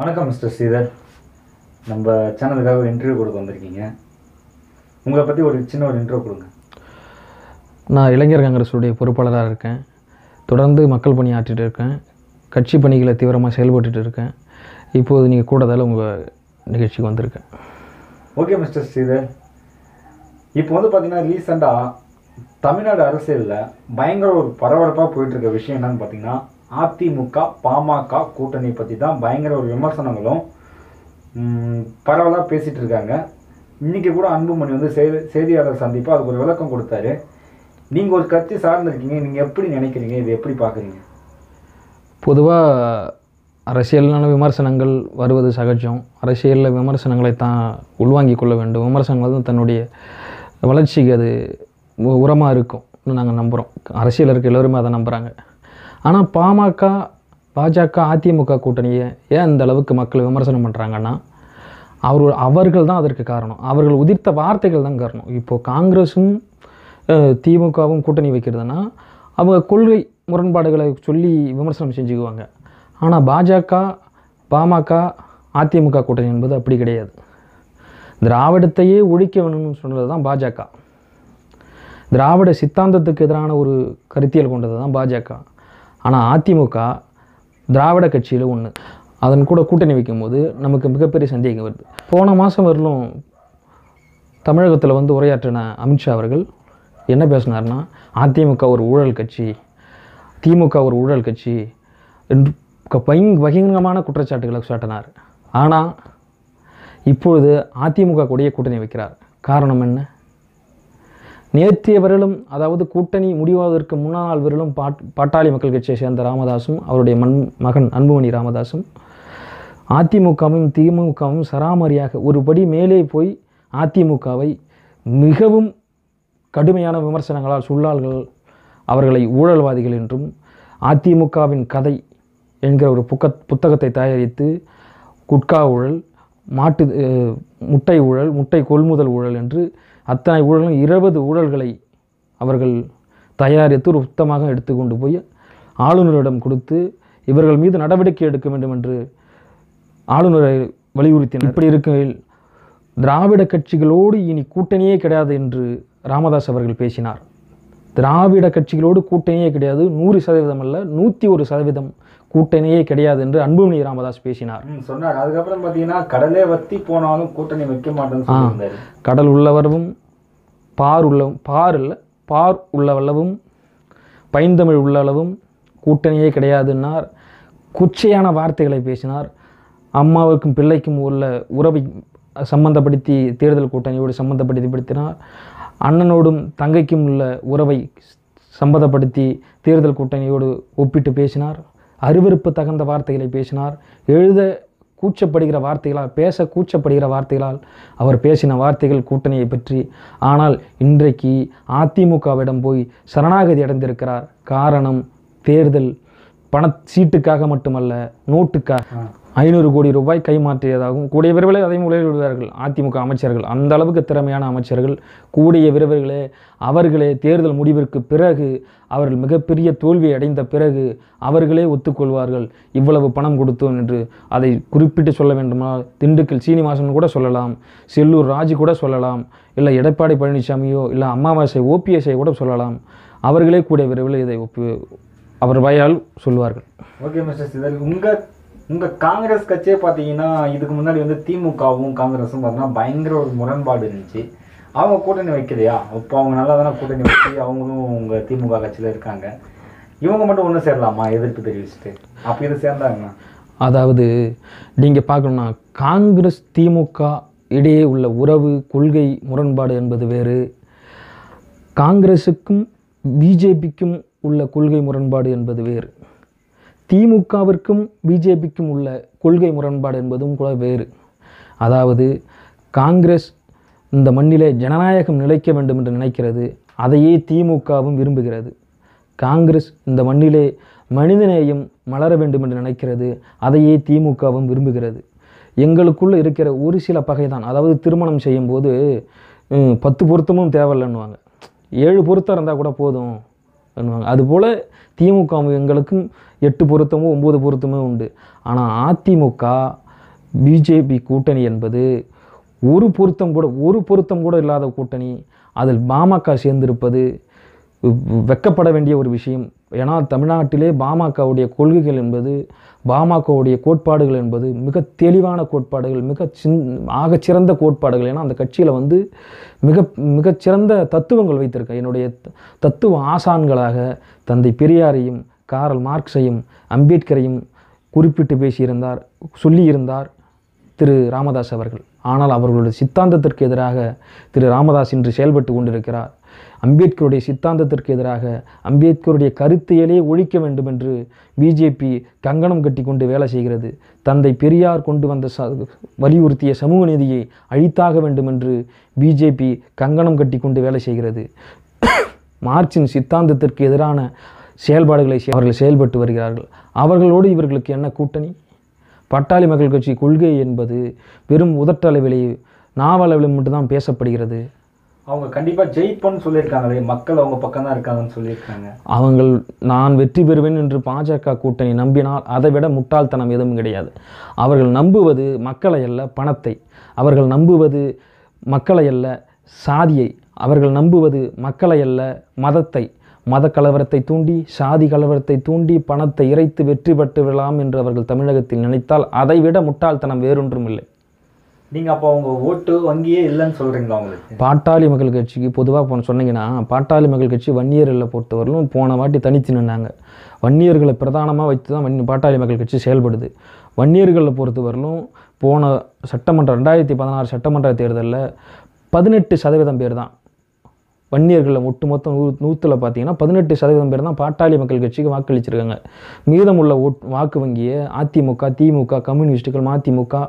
வணக்கம் மிஸ்டர் ஸ்ரீதர். நம்ம சேனலுக்காக இன்டர்வியூ கொடுக்க வந்திருக்கீங்க. உங்களை பற்றி ஒரு சின்ன ஒரு இன்ட்ரோ கொடுங்க. நான் இளைஞர் காங்கிரஸுடைய பொறுப்பாளராக இருக்கேன். தொடர்ந்து மக்கள் பணி ஆற்றிட்டு இருக்கேன். கட்சி பணிகளை தீவிரமாக செயல்பட்டுட்டு இருக்கேன். இப்போது நீங்கள் கூடதால் உங்கள் நிகழ்ச்சிக்கு வந்திருக்கேன். Okay mister Sridhar. இப்போ வந்து பார்த்தீங்கன்னா ரீசெண்டாக தமிழ்நாடு அரசியலில் பயங்கர ஒரு பரபரப்பாக போயிட்டு இருக்க விஷயம் என்னன்னு பார்த்தீங்கன்னா அதிமுக பாமக கூட்டணி பற்றி தான் பயங்கர ஒரு விமர்சனங்களும் பரவலாக பேசிகிட்டு இருக்காங்க. இன்றைக்கி கூட அன்புமணி வந்து செய்தி செய்தியாளர் சந்திப்பாக அதுக்கு ஒரு விளக்கம் கொடுத்தாரு. நீங்கள் ஒரு கட்சி சார்ந்திருக்கீங்க நீங்கள் எப்படி நினைக்கிறீங்க? இதை எப்படி பார்க்குறீங்க பொதுவாக அரசியலான விமர்சனங்கள் வருவது சகஜம். அரசியலில் விமர்சனங்களை தான் உள்வாங்கிக் கொள்ள வேண்டும். விமர்சனங்கள் தான் தன்னுடைய வளர்ச்சிக்கு அது உ- உரமாக இருக்கும். நாங்கள் நம்புகிறோம் அரசியல் இருக்க எல்லோருமே அதை நம்புகிறாங்க ஆனால் பாமக பாஜக அதிமுக கூட்டணியை ஏன் இந்த அளவுக்கு மக்கள் விமர்சனம் பண்ணுறாங்கன்னா அவர் அவர்கள் தான் அதற்கு காரணம். அவர்கள் உதிர்த்த வார்த்தைகள் தான் காரணம். இப்போது காங்கிரஸும் திமுகவும் கூட்டணி வைக்கிறதுனா அவங்க கொள்கை முரண்பாடுகளை சொல்லி விமர்சனம் செஞ்சுக்குவாங்க. ஆனால் பாஜக பாமக அதிமுக கூட்டணி என்பது அப்படி கிடையாது. திராவிடத்தையே ஒழிக்க வேணும்னு சொன்னது தான் பாஜக. திராவிட சித்தாந்தத்துக்கு எதிரான ஒரு கருத்தியல் கொண்டது தான் பாஜக. ஆனால் அதிமுக திராவிட கட்சியில் ஒன்று அதன் கூட கூட்டணி வைக்கும்போது நமக்கு மிகப்பெரிய சந்தேகம் வருது. போன மாதம் வரலும் தமிழகத்தில் வந்து உரையாற்றின அமித்ஷா அவர்கள் என்ன பேசினார்னா அதிமுக ஒரு ஊழல் கட்சி திமுக ஒரு ஊழல் கட்சி என்று க- பயங் பகிரங்கமான குற்றச்சாட்டுகளை சாட்டினார். ஆனால் இப்பொழுது அதிமுக கூடிய கூட்டணி வைக்கிறார். காரணம் என்ன? நேற்றைய விரலும் அதாவது கூட்டணி முடிவாவதற்கு முன்னாள் நாள் விரலும் பாட் பாட்டாளி மக்கள் கட்சியை சேர்ந்த ராமதாசும் அவருடைய மண் மகன் அன்புமணி ராமதாசும் அதிமுகவும் திமுகவும் சராமரியாக ஒரு படி மேலே போய் அதிமுகவை மிகவும் கடுமையான விமர்சனங்களால் சுள்ளாள்கள் அவர்களை ஊழல்வாதிகள் என்றும் அதிமுகவின் கதை என்கிற ஒரு புக்க புத்தகத்தை தயாரித்து குட்கா ஊழல் மாட்டு முட்டை ஊழல் முட்டை கொள்முதல் ஊழல் என்று அத்தனை ஊழலும் இருபது ஊழல்களை அவர்கள் தயாரித்து ஒரு உத்தமாக எடுத்துக்கொண்டு போய் ஆளுநரிடம் கொடுத்து இவர்கள் மீது நடவடிக்கை எடுக்க வேண்டும் என்று ஆளுநரை வலியுறுத்தினர். இப்படி இருக்கையில் திராவிட கட்சிகளோடு இனி கூட்டணியே கிடையாது என்று ராமதாஸ் அவர்கள் பேசினார். திராவிட கட்சிகளோடு கூட்டணியே கிடையாது. நூறு சதவீதம் அல்ல நூற்றி ஒரு சதவீதம் கூட்டணியே கிடையாது என்று அன்புமணி ராமதாஸ் பேசினார். சொன்னார். அதுக்கப்புறம் பார்த்தீங்கன்னா கடலே வத்தி போனாலும் கூட்டணி வைக்க மாட்டேன்னு கடல் உள்ளவரவும் பார் உள்ள பார் இல்லை பார் உள்ளவளவும் பைந்தமிழ் உள்ளளவும் கூட்டணியே கிடையாதுன்னார். குச்சையான வார்த்தைகளை பேசினார். அம்மாவுக்கும் பிள்ளைக்கும் உள்ள உறவை சம்பந்தப்படுத்தி தேர்தல் கூட்டணியோடு சம்பந்தப்படுத்தி படுத்தினார் அண்ணனோடும் தங்கைக்கும் உள்ள உறவை சம்பந்தப்படுத்தி தேர்தல் கூட்டணியோடு ஒப்பிட்டு பேசினார். அருவருப்பு தகுந்த வார்த்தைகளை பேசினார். எழுத கூச்சப்படுகிற வார்த்தைகளால் பேச கூச்சப்படுகிற வார்த்தைகளால் அவர் பேசின வார்த்தைகள் கூட்டணியை பற்றி. ஆனால் இன்றைக்கு அதிமுகவிடம் போய் சரணாகதி அடைந்திருக்கிறார். காரணம் தேர்தல். பண சீட்டுக்காக மட்டுமல்ல நோட்டுக்காக. ஐநூறு கோடி ரூபாய் கைமாற்றியதாகவும் கூடிய விரைவில் அதையும் விடுவார்கள் அதிமுக அமைச்சர்கள். அந்த அளவுக்கு திறமையான அமைச்சர்கள் கூடிய விரைவிலே அவர்களே தேர்தல் முடிவிற்கு பிறகு அவர்கள் மிகப்பெரிய தோல்வி அடைந்த பிறகு அவர்களே ஒத்துக்கொள்வார்கள். இவ்வளவு பணம் கொடுத்தோம் என்று அதை குறிப்பிட்டு சொல்ல வேண்டுமானால் திண்டுக்கல் சீனிவாசன் கூட சொல்லலாம் செல்லூர் ராஜு கூட சொல்லலாம் இல்லை எடப்பாடி பழனிசாமியோ இல்லை அமாவாசை ஓபிஎஸ்ஐ கூட சொல்லலாம். அவர்களே கூடிய விரைவில் இதை ஒப்பு அவர் வாயால் சொல்வார்கள். ஓகே மிஸ்டர் சிதல் இந்த காங்கிரஸ் கட்சியே பார்த்தீங்கன்னா இதுக்கு முன்னாடி வந்து திமுகவும் காங்கிரஸும் பார்த்தீங்கன்னா பயங்கர ஒரு முரண்பாடு இருந்துச்சு. அவங்க கூட்டணி வைக்கலையா? இப்போ அவங்க நல்லா தானே கூட்டணி வச்சு அவங்களும் உங்கள் திமுக கட்சியில் இருக்காங்க. இவங்க மட்டும் ஒன்று சேரலாமா? எதிர்ப்பு தெரிவிச்சுட்டு. அப்போ இது சேர்ந்தாங்கண்ணா அதாவது நீங்கள் பார்க்கணும்னா காங்கிரஸ் திமுக இடையே உள்ள உறவு கொள்கை முரண்பாடு என்பது வேறு. காங்கிரஸுக்கும் பிஜேபிக்கும் உள்ள கொள்கை முரண்பாடு என்பது வேறு. திமுகவிற்கும் பிஜேபிக்கும் உள்ள கொள்கை முரண்பாடு என்பதும் கூட வேறு. அதாவது காங்கிரஸ் இந்த மண்ணிலே ஜனநாயகம் நிலைக்க வேண்டும் என்று நினைக்கிறது அதையே திமுகவும் விரும்புகிறது. காங்கிரஸ் இந்த மண்ணிலே மனிதநேயம் மலர வேண்டும் என்று நினைக்கிறது அதையே திமுகவும் விரும்புகிறது. எங்களுக்குள்ள இருக்கிற ஒரு சில பகை தான் அதாவது திருமணம் செய்யும்போது பத்து பொருத்தமும் தேவையில்லைன்னுவாங்க. ஏழு பொருத்தம் இருந்தால் கூட போதும். பண்ணுவாங்க. அதுபோல் திமுக எங்களுக்கும் எட்டு பொருத்தமும் ஒம்பது பொருத்தமும் உண்டு. ஆனால் அதிமுக பிஜேபி கூட்டணி என்பது ஒரு பொருத்தம் கூட ஒரு பொருத்தம் கூட இல்லாத கூட்டணி. அதில் பாமக சேர்ந்திருப்பது வெக்கப்பட வெட்கப்பட வேண்டிய ஒரு விஷயம். ஏன்னா தமிழ்நாட்டிலே பாமகவுடைய கொள்கைகள் என்பது பாமகவுடைய கோட்பாடுகள் என்பது மிக தெளிவான கோட்பாடுகள் மிக சின் ஆகச்சிறந்த கோட்பாடுகள் ஏன்னா அந்த கட்சியில் வந்து மிக மிகச்சிறந்த தத்துவங்கள் வைத்திருக்க என்னுடைய தத்துவ ஆசான்களாக தந்தை பெரியாரையும் காரல் மார்க்ஸையும் அம்பேத்கரையும் குறிப்பிட்டு பேசியிருந்தார் சொல்லியிருந்தார் திரு ராமதாஸ் அவர்கள். ஆனால் அவர்களுடைய சித்தாந்தத்திற்கு எதிராக திரு ராமதாஸ் இன்று செயல்பட்டு கொண்டிருக்கிறார். அம்பேத்கருடைய சித்தாந்தத்திற்கு எதிராக அம்பேத்கருடைய கருத்தையிலே ஒழிக்க வேண்டும் என்று பிஜேபி கங்கணம் கட்டி கொண்டு வேலை செய்கிறது. தந்தை பெரியார் கொண்டு வந்த ச வலியுறுத்திய சமூக நீதியை அழித்தாக வேண்டும் என்று பிஜேபி கங்கணம் கட்டி கொண்டு வேலை செய்கிறது. மார்க்சின் சித்தாந்தத்திற்கு எதிரான செயல்பாடுகளை அவர்கள் செயல்பட்டு வருகிறார்கள். அவர்களோடு இவர்களுக்கு என்ன கூட்டணி? பட்டாளி மக்கள் கட்சி கொள்கை என்பது வெறும் உதட்டளவிலே நாவளவில் மட்டும்தான் பேசப்படுகிறது. அவங்க கண்டிப்பாக ஜெயிப்போன்னு சொல்லியிருக்காங்களே மக்கள் அவங்க பக்கம் தான் இருக்காங்கன்னு சொல்லியிருக்காங்க. அவங்கள் நான் வெற்றி பெறுவேன் என்று பாஜக கூட்டணி நம்பினால் அதை விட முட்டாள்தனம் எதுவும் கிடையாது. அவர்கள் நம்புவது மக்களை அல்ல பணத்தை. அவர்கள் நம்புவது மக்களை அல்ல சாதியை. அவர்கள் நம்புவது மக்களை அல்ல மதத்தை. மத கலவரத்தை தூண்டி சாதி கலவரத்தை தூண்டி பணத்தை இறைத்து வெற்றி பெற்று விடலாம் என்று அவர்கள் தமிழகத்தில் நினைத்தால் அதைவிட முட்டாள்தனம் வேறொன்றும் இல்லை நீங்க அப்போ அவங்க ஓட்டு வங்கியே இல்லைன்னு சொல்றீங்களா அவங்களுக்கு பாட்டாளி மக்கள் கட்சிக்கு பொதுவாக போன சொன்னீங்கன்னா பாட்டாளி மக்கள் கட்சி வன்னியர்களை பொறுத்தவரையிலும் போன வாட்டி தனித்து நின்னாங்க. வன்னியர்களை பிரதானமாக வைத்து தான் வன்னி பாட்டாளி மக்கள் கட்சி செயல்படுது. வன்னியர்களை பொறுத்தவரையிலும் போன சட்டமன்ற ரெண்டாயிரத்தி பதினாறு சட்டமன்ற தேர்தலில் பதினெட்டு சதவீதம் பேர் தான் வன்னியர்களில் ஒட்டுமொத்தம் நூ நூற்றில் பார்த்தீங்கன்னா பதினெட்டு சதவீதம் பேர் தான் பாட்டாளி மக்கள் கட்சிக்கு வாக்களிச்சிருக்காங்க. மீதமுள்ள ஓட் வாக்கு வங்கியை அதிமுக திமுக கம்யூனிஸ்ட்டுகள் மதிமுக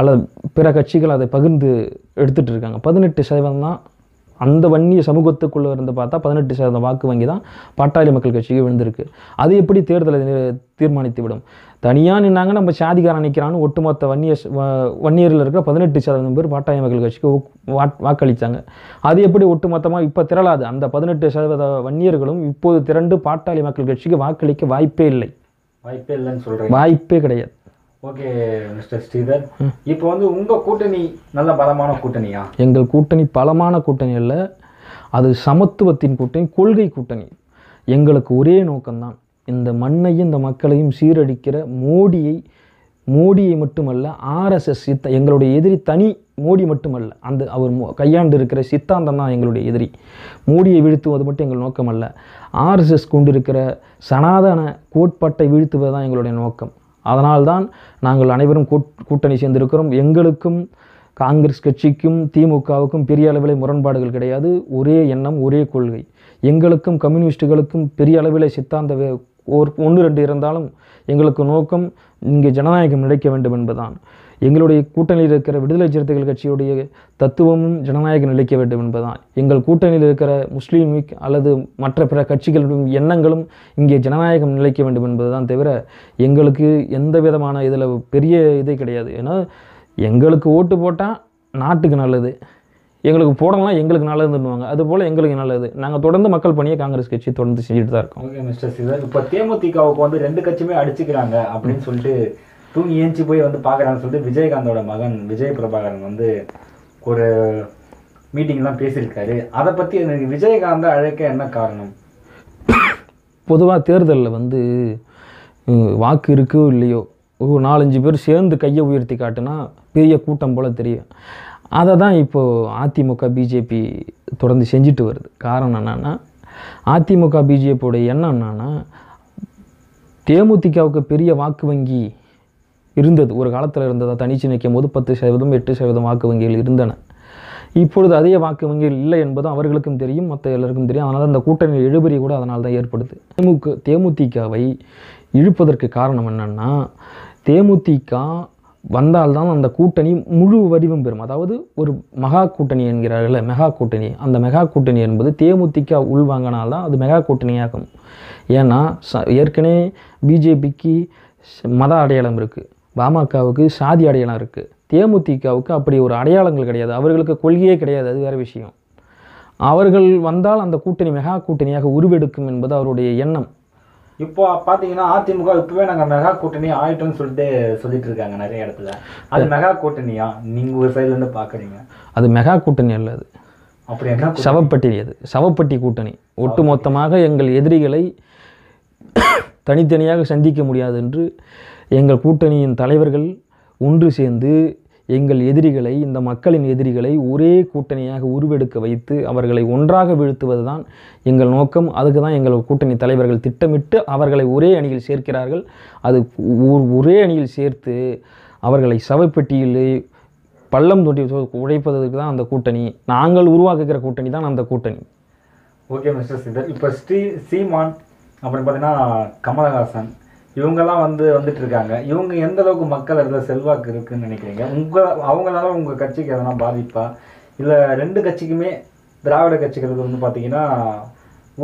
அல்லது பிற கட்சிகள் அதை பகிர்ந்து எடுத்துகிட்டு இருக்காங்க. பதினெட்டு சதவீதம் தான் அந்த வன்னிய சமூகத்துக்குள்ளே இருந்து பார்த்தா பதினெட்டு சதவீதம் வாக்கு வங்கி தான் பாட்டாளி மக்கள் கட்சிக்கு விழுந்திருக்கு. அது எப்படி தேர்தலை தீர்மானித்து விடும்? தனியாக நின்னாங்க நம்ம சாதிகாரன் நிற்கிறான்னு ஒட்டுமொத்த வன்னிய வன்னியரில் இருக்கிற பதினெட்டு சதவீதம் பேர் பாட்டாளி மக்கள் கட்சிக்கு வாக்களித்தாங்க அது எப்படி ஒட்டுமொத்தமாக இப்போ திரளாது? அந்த பதினெட்டு சதவீத வன்னியர்களும் இப்போது திரண்டு பாட்டாளி மக்கள் கட்சிக்கு வாக்களிக்க வாய்ப்பே இல்லை. வாய்ப்பே இல்லைன்னு சொல்றீங்க. வாய்ப்பே கிடையாது. Okay mister Sridhar. இப்போ வந்து உங்க கூட்டணி நல்ல பலமான கூட்டணியா? எங்கள் கூட்டணி பலமான கூட்டணி அல்ல. அது சமத்துவத்தின் கூட்டணி கொள்கை கூட்டணி. எங்களுக்கு ஒரே நோக்கம்தான். இந்த மண்ணையும் இந்த மக்களையும் சீரழிக்கிற மோடியை மோடியை மட்டுமல்ல ஆர்எஸ்எஸ் சித்த எங்களுடைய எதிரி தனி மோடி மட்டுமல்ல. அந்த அவர் மோ- கையாண்டு இருக்கிற சித்தாந்தம் தான் எங்களுடைய எதிரி. மோடியை வீழ்த்துவது மட்டும் எங்கள் நோக்கம் அல்ல ஆர்எஸ்எஸ் கொண்டிருக்கிற சனாதன கோட்பாட்டை வீழ்த்துவது தான் எங்களுடைய நோக்கம். அதனால்தான் நாங்கள் அனைவரும் கூட் கூட்டணி சேர்ந்திருக்கிறோம். எங்களுக்கும் காங்கிரஸ் கட்சிக்கும் திமுகவுக்கும் பெரிய அளவில் முரண்பாடுகள் கிடையாது. ஒரே எண்ணம் ஒரே கொள்கை. எங்களுக்கும் கம்யூனிஸ்டுகளுக்கும் பெரிய அளவில் சித்தாந்த ஒரு ஒன்று ரெண்டு இருந்தாலும் எங்களுக்கு நோக்கம் இங்கே ஜனநாயகம் நிலைக்க வேண்டும் என்பதுதான். எங்களுடைய கூட்டணியில் இருக்கிற விடுதலை சிறுத்தைகள் கட்சியுடைய தத்துவமும் ஜனநாயகம் நிலைக்க வேண்டும் என்பதுதான். எங்கள் கூட்டணியில் இருக்கிற முஸ்லீம் லீக் அல்லது மற்ற பிற கட்சிகளின் எண்ணங்களும் இங்கே ஜனநாயகம் நிலைக்க வேண்டும் என்பதுதான் தவிர எங்களுக்கு எந்த விதமான இதில் பெரிய இதே கிடையாது. ஏன்னா எங்களுக்கு ஓட்டு போட்டால் நாட்டுக்கு நல்லது. எங்களுக்கு போடலாம் எங்களுக்கு நல்லதுன்னுவாங்க. அதுபோல் எங்களுக்கு நல்லது. நாங்கள் தொடர்ந்து மக்கள் பணியை காங்கிரஸ் கட்சி தொடர்ந்து செஞ்சுட்டு தான் இருக்கோம். ஓகே மிஸ்டர் ஸ்ரீதர் இப்போ தேமுதிகவுக்கு வந்து ரெண்டு கட்சியுமே அடிச்சுக்கிறாங்க அப்படின்னு சொல்லிட்டு தூங்கி ஏஞ்சி போய் வந்து பார்க்குறான்னு சொல்லிட்டு விஜயகாந்தோட மகன் விஜய் பிரபாகரன் வந்து ஒரு மீட்டிங்லாம் பேசியிருக்காரு. அதை பற்றி எனக்கு விஜயகாந்தை அழைக்க என்ன காரணம்? பொதுவாக தேர்தலில் வந்து வாக்கு இருக்கோ இல்லையோ ஒரு நாலஞ்சு பேர் சேர்ந்து கையை உயர்த்தி காட்டுனா பெரிய கூட்டம் போல் தெரியும். அதை தான் இப்போது அதிமுக பிஜேபி தொடர்ந்து செஞ்சுட்டு வருது. காரணம் என்னென்னா அதிமுக பிஜேபியோட எண்ணம் என்னென்னா தேமுதிகவுக்கு பெரிய வாக்கு வங்கி இருந்தது. ஒரு காலத்தில் இருந்ததாக தனிச்சு நிற்கும் போது பத்து சதவீதம் எட்டு சதவீதம் வாக்கு வங்கிகள் இருந்தன. இப்பொழுது அதே வாக்கு வங்கிகள் இல்லை என்பது அவர்களுக்கும் தெரியும் மற்ற எல்லாருக்கும் தெரியும். அதனால் அந்த கூட்டணி இழுபறி கூட அதனால் தான் ஏற்படுது. தேமுக தேமுதிகவை இழுப்பதற்கு காரணம் என்னென்னா தேமுதிக வந்தால்தான் அந்த கூட்டணி முழு வடிவம் பெறும். அதாவது ஒரு மகா கூட்டணி என்கிறார்கள்ல மெகா கூட்டணி. அந்த மெகா கூட்டணி என்பது தேமுதிக உள்வாங்கினால்தான் அது மெகா கூட்டணியாகும். ஏன்னா ச ஏற்கனவே பிஜேபிக்கு மத அடையாளம் இருக்குது பாமகவுக்கு சாதி அடையாளம் இருக்குது தேமுதிகவுக்கு அப்படி ஒரு அடையாளங்கள் கிடையாது. அவர்களுக்கு கொள்கையே கிடையாது. அது வேறு விஷயம். அவர்கள் வந்தால் அந்த கூட்டணி மெகா கூட்டணியாக உருவெடுக்கும் என்பது அவருடைய எண்ணம். இப்போ பார்த்தீங்கன்னா அதிமுக இப்பவே நாங்க மெகா கூட்டணி ஆயிட்டோம்னு சொல்லிட்டு சொல்லிட்டு இருக்காங்க நிறைய இடத்துல. அது மெகா கூட்டணியா? நீங்க ஒரு சைடுல இருந்து பாக்குறீங்க. அது மெகா கூட்டணி அல்ல அது. அப்படி என்ன? சவப்பட்டி அது. சவப்பட்டி கூட்டணி. ஒட்டுமொத்தமாக எங்கள் எதிரிகளை தனித்தனியாக சந்திக்க முடியாது என்று எங்கள் கூட்டணியின் தலைவர்கள் ஒன்று சேர்ந்து எங்கள் எதிரிகளை இந்த மக்களின் எதிரிகளை ஒரே கூட்டணியாக உருவெடுக்க வைத்து அவர்களை ஒன்றாக வீழ்த்துவது தான் எங்கள் நோக்கம். அதுக்கு தான் எங்கள் கூட்டணி தலைவர்கள் திட்டமிட்டு அவர்களை ஒரே அணியில் சேர்க்கிறார்கள். அது ஒரே அணியில் சேர்த்து அவர்களை சவப்பெட்டியிலே பள்ளம் தொட்டி உழைப்பதற்கு தான் அந்த கூட்டணி. நாங்கள் உருவாக்குகிற கூட்டணி தான் அந்த கூட்டணி. ஓகே மிஸ்டர் சிதர் இப்போ ஸ்ரீ சீமான் அப்புறம் பார்த்தீங்கன்னா கமலஹாசன் இவங்கெல்லாம் வந்து வந்துட்டு இருக்காங்க இவங்க எந்த அளவுக்கு மக்கள் இடத்துல செல்வாக்கு இருக்குன்னு நினைக்கிறீங்க? உங்க அவங்களால உங்க கட்சிக்கு எதனா பாதிப்பா? இல்லை ரெண்டு கட்சிக்குமே திராவிட கட்சிகளுக்கு வந்து பார்த்தீங்கன்னா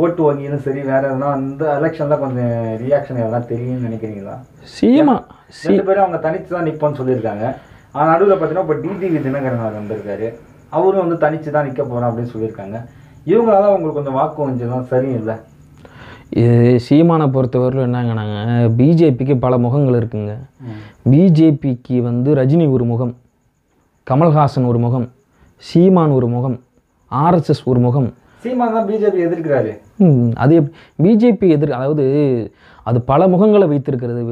ஓட்டு வங்கியும் சரி வேற எதனா இந்த எலெக்ஷன்ல கொஞ்சம் ரியாக்ஷன் எதனா தெரியும்னு நினைக்கிறீங்களா? சீமா ரெண்டு பேரும் அவங்க தனிச்சு தான் நிற்போம்னு சொல்லியிருக்காங்க. ஆனால் நடுவில் பார்த்தீங்கன்னா இப்போ டிடிவி தினகரன் அவர் வந்திருக்காரு. அவரும் வந்து தனிச்சு தான் நிற்க போகிறோம் அப்படின்னு சொல்லியிருக்காங்க. இவங்களால உங்களுக்கு கொஞ்சம் வாக்கு வஞ்சம் சரியில்லை. இது சீமானை பொறுத்தவரையிலும் என்னங்கன்னாங்க பிஜேபிக்கு பல முகங்கள் இருக்குங்க. பிஜேபிக்கு வந்து ரஜினி ஒரு முகம் கமல்ஹாசன் ஒரு முகம் சீமான் ஒரு முகம் ஆர்எஸ்எஸ் ஒரு முகம். சீமான் தான் பிஜேபி எதிர்க்கிறாரு. அது பிஜேபி எதிர் அதாவது அது பல முகங்களை வைத்திருக்கிறது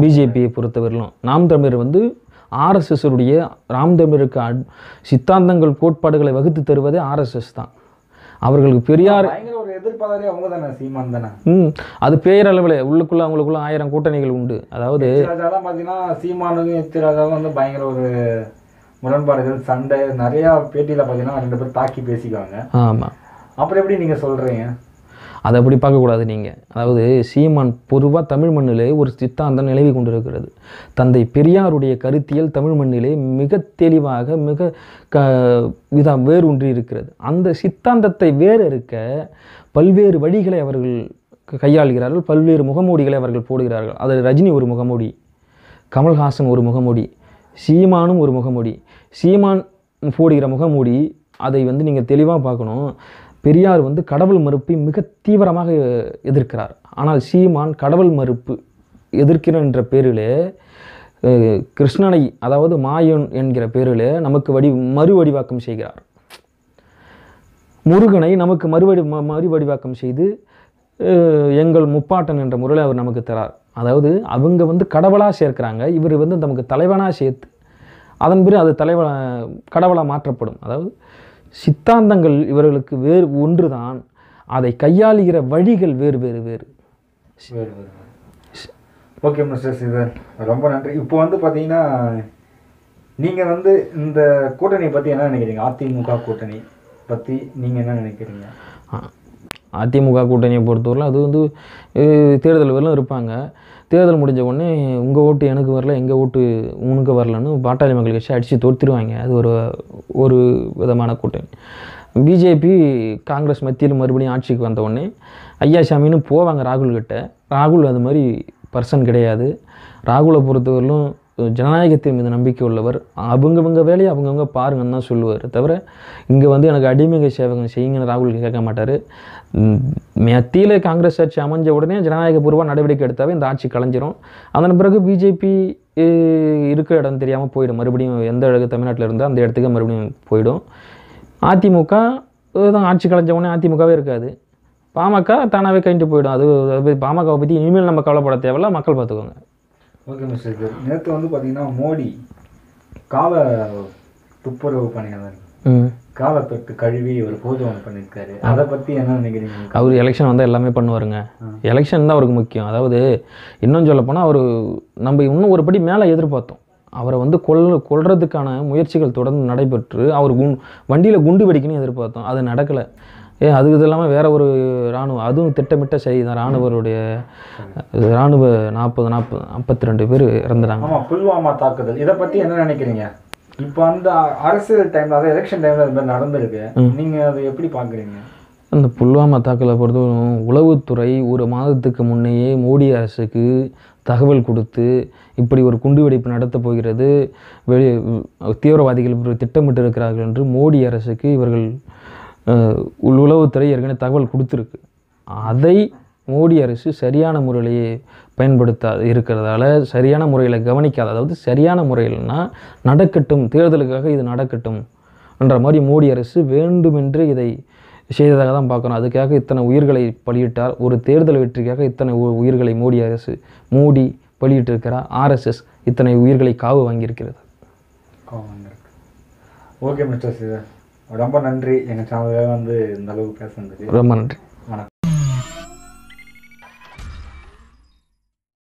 பிஜேபியை பொறுத்தவரையிலும். நாம் தமிழர் வந்து ஆர்எஸ்எஸ் உடைய ராம் தமிழருக்கு அட்- சித்தாந்தங்கள் கோட்பாடுகளை வகுத்து தருவதே ஆர்எஸ்எஸ் தான். அவர்களுக்கு பெரியார் எதிர்ப்பாளரே அவங்க தானே சீமான் தானே. ம் அது பேரளவில் உள்ளுக்குள்ள அவங்களுக்குள்ள ஆயிரம் கூட்டணிகள் உண்டு. அதாவது ராஜாலாம் பார்த்தீங்கன்னா சீமானுக்கும் எச் ராஜாவும் வந்து பயங்கர ஒரு முரண்பாடுகள் சண்டை நிறையா பேட்டியில் பார்த்தீங்கன்னா ரெண்டு பேரும் தாக்கி பேசிக்குவாங்க. ஆமாம் அப்புறம் எப்படி நீங்கள் சொல்கிறீங்க அதை அப்படி பார்க்கக்கூடாது நீங்கள் அதாவது சீமான் பொதுவாக தமிழ் மண்ணிலே ஒரு சித்தாந்தம் நிலவி கொண்டிருக்கிறது. தந்தை பெரியாருடைய கருத்தியல் தமிழ் மண்ணிலே மிக தெளிவாக மிக க இதாக வேரூன்றி இருக்கிறது. அந்த சித்தாந்தத்தை வேறு இருக்க பல்வேறு வழிகளை அவர்கள் கையாளுகிறார்கள். பல்வேறு முகமூடிகளை அவர்கள் போடுகிறார்கள். அதில் ரஜினி ஒரு முகமூடி கமல்ஹாசன் ஒரு முகமூடி சீமானும் ஒரு முகமூடி. சீமான் போடுகிற முகமூடி அதை வந்து நீங்கள் தெளிவாக பார்க்கணும். பெரியார் வந்து கடவுள் மறுப்பை மிக தீவிரமாக எதிர்க்கிறார். ஆனால் சீமான் கடவுள் மறுப்பு எதிர்க்கிறேன் என்ற பேரிலே அஹ், கிருஷ்ணனை அதாவது மாயன் என்கிற பேரிலே நமக்கு வடி மறுவடிவாக்கம் செய்கிறார். முருகனை நமக்கு மறுவடி ம- மறுவடிவாக்கம் செய்து அஹ், எங்கள் முப்பாட்டன் என்ற முறையில் அவர் நமக்கு தரார். அதாவது அவங்க வந்து கடவுளாக சேர்க்கிறாங்க இவர் வந்து நமக்கு தலைவனாக சேர்த்து அதன் பிறகு அது தலைவ கடவுளாக மாற்றப்படும். அதாவது சித்தாந்தங்கள் இவர்களுக்கு வேறு ஒன்றுதான். அதை கையாளுகிற வழிகள் வேறு வேறு வேறு. ஓகே மிஸ்டர் சிதர் ரொம்ப நன்றி. இப்போ வந்து பார்த்தீங்கன்னா நீங்கள் வந்து இந்த கூட்டணி பற்றி என்ன நினைக்கிறீங்க? அதிமுக கூட்டணி பற்றி நீங்கள் என்ன நினைக்கிறீங்க. அதிமுக கூட்டணியை பொறுத்தவரை அது வந்து தேர்தல் வரலும் இருப்பாங்க. தேர்தல் முடிஞ்ச உடனே உங்கள் ஓட்டு எனக்கு வரல எங்கள் ஓட்டு உனக்கு வரலன்னு பாட்டாளி மக்கள் கட்சி அடித்து தோத்துருவாங்க. அது ஒரு ஒரு விதமான கூட்டணி. பிஜேபி காங்கிரஸ் மத்தியில் மறுபடியும் ஆட்சிக்கு வந்த உடனே ஐயாசாமின்னு போவாங்க ராகுல் கிட்ட ராகுல் அது மாதிரி பர்சன் கிடையாது. ராகுலை பொறுத்தவரையிலும் ஜனநாயகத்தின் மீது நம்பிக்கை உள்ளவர். அவங்கவுங்க வேலையை அவங்கவுங்க பாருங்கன்னு தான் சொல்லுவார் தவிர இங்கே வந்து எனக்கு அடிமைக சேவகம் செய்யுங்கன்னு ராகுல் கேட்க மாட்டார். மத்தியில் காங்கிரஸ் ஆட்சி அமைஞ்ச உடனே ஜனநாயகபூர்வமாக நடவடிக்கை எடுத்தாவே இந்த ஆட்சி கலைஞ்சிரும். அதன் பிறகு பிஜேபி இருக்கிற இடம் தெரியாமல் போயிடும். மறுபடியும் எந்த இடத்துக்கு தமிழ்நாட்டில் இருந்தால் அந்த இடத்துக்கு மறுபடியும் போயிடும். அதிமுக தான் ஆட்சி கலைஞ்ச உடனே அதிமுகவே இருக்காது. பாமக தானாகவே கழிஞ்சு போயிடும். அது அது பாமகவை பற்றி இனிமேல் நம்ம கவலைப்பட தேவையில்ல. மக்கள் பார்த்துக்கோங்க. ஓகே மிஸ்டர் சிதர் நேற்று வந்து பார்த்தீங்கன்னா மோடி கால துப்புரவு பணியாளர். காலை தொட்டு கழுவி ஒரு பூஜை ஒன்று பண்ணியிருக்காரு அதை பற்றி என்ன நினைக்கிறீங்க? அவர் எலெக்ஷன் வந்தால் எல்லாமே பண்ணுவாருங்க. எலெக்ஷன் தான் அவருக்கு முக்கியம். அதாவது இன்னும் சொல்லப்போனால் அவர் நம்ம இன்னும் ஒரு படி மேலே எதிர்பார்த்தோம். அவரை வந்து கொல் கொல்றதுக்கான முயற்சிகள் தொடர்ந்து நடைபெற்று அவர் குண் வண்டியில் குண்டு வெடிக்கணும்னு எதிர்பார்த்தோம். அது நடக்கலை. ஏ அது இது இல்லாமல் வேற ஒரு இராணுவம் அதுவும் திட்டமிட்ட செய்தி தான் இராணுவருடைய இராணுவ நாற்பது நாற்பது நாற்பத்தி ரெண்டு பேர் இறந்துட்டாங்க ஆமாம் புல்வாமா தாக்குதல். இதை பற்றி என்ன நினைக்கிறீங்க? இப்போ அந்த அரசியல் டைமில் அதாவது எலெக்ஷன் டைமில் அது மாதிரி நடந்திருக்கு. நீங்கள் அதை எப்படி பார்க்குறீங்க? அந்த புல்வாமா தாக்கலை பொறுத்தவரைக்கும் உளவுத்துறை ஒரு மாதத்துக்கு முன்னையே மோடி அரசுக்கு தகவல் கொடுத்து இப்படி ஒரு குண்டுவெடிப்பு நடத்தப் போகிறது வெளி தீவிரவாதிகள் இப்படி திட்டமிட்டு இருக்கிறார்கள் என்று மோடி அரசுக்கு இவர்கள் உளவுத்துறை ஏற்கனவே தகவல் கொடுத்துருக்கு. அதை மோடி அரசு சரியான முறையிலேயே பயன்படுத்தா இருக்கிறதால சரியான முறையில் கவனிக்காத அதாவது சரியான முறையில்னா நடக்கட்டும் தேர்தலுக்காக இது நடக்கட்டும் என்ற மாதிரி மோடி அரசு வேண்டுமென்று இதை செய்ததாக தான் பார்க்கணும். அதுக்காக இத்தனை உயிர்களை பலியிட்டார். ஒரு தேர்தல் வெற்றிக்காக இத்தனை உ- உயிர்களை மோடி அரசு மோடி பலியிட்டிருக்கிறார் ஆர்எஸ்எஸ் இத்தனை உயிர்களை காவு வாங்கியிருக்கிறது. ஓகே மிஸ்டர் சிவன் ரொம்ப நன்றி. எங்கள் சேனலுக்காக வந்து இந்த அளவுக்கு பேசுனதுக்கு. ரொம்ப நன்றி.